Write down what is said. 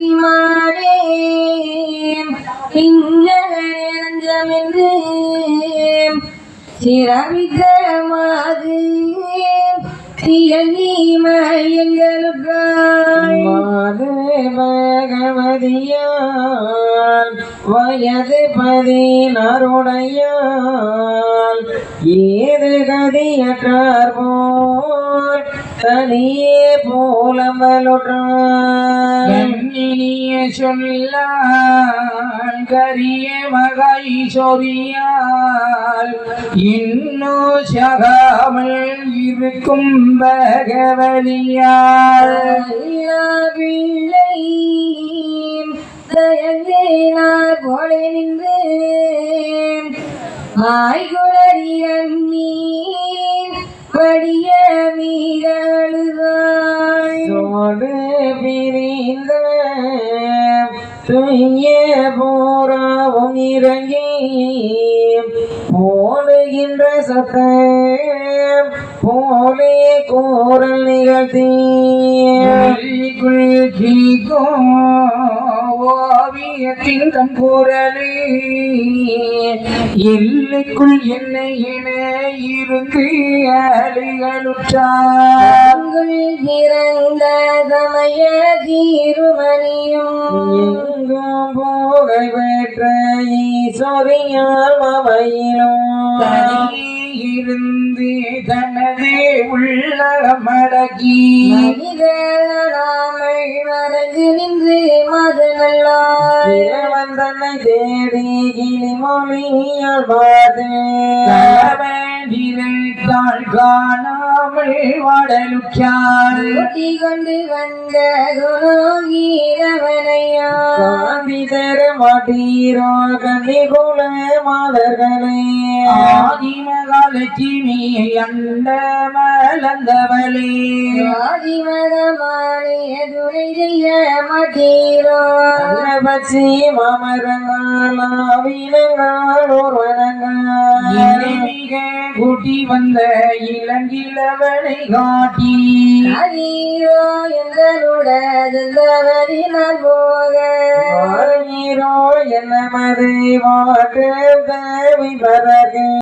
மானே இங்கென்று சிரமித்த வயது பதினாறுடையால் ஏது கதியற்றார் போல் தனியே போலம்பலுற்றார் சொல்லால் கரிய மகை சொரியால் இன்னோ சகாமல் இருக்கும் பகவதியால். பிள்ளை தயங்கினார் போல நின்று மாய்குளறி அண்ணீர் படிய சோடு பிரிந்த துய்ய போராவும் இறங்கி போடுகின்ற சத்தம் போலே கோரல் நிகழ்த்தி. ஓவியத்தின் தன் குரலே எல்லைக்குள் என்னை என இருந்து அழிகளுற்றார் உங்கள் பிறந்த சமய தீருமணியும் எங்கும் புகை பெற்ற ஈஸ்வரியால் மவையிலும். தனியே இருந்து தனது உள்ளகமடக்கி மனிதனாமை மறைந்து நின்று மதனல்லாய் தன்னை தேடி கிளிமொழியால் பார்த்து கணவனிரைத்தாள் காணாமல் ஊட்டி கொண்டு வந்த குணோகீரவனையா காந்தி தர மாட்டீரோ கன்னி குல மாதர்களே ஆதிமகாலட்சுமி அண்ட மலர்ந்தவளே. ஆதிமதமானிய பச்சி மாமரங்காலாவினங்கால் ஒருவனங்கால் இறைமிக கூட்டி வந்த இளங்கிழவனை காட்டி எங்களுட சென்றவரி நான் போக நீரோ என்ன மதை வாக்கு தேவி பதகு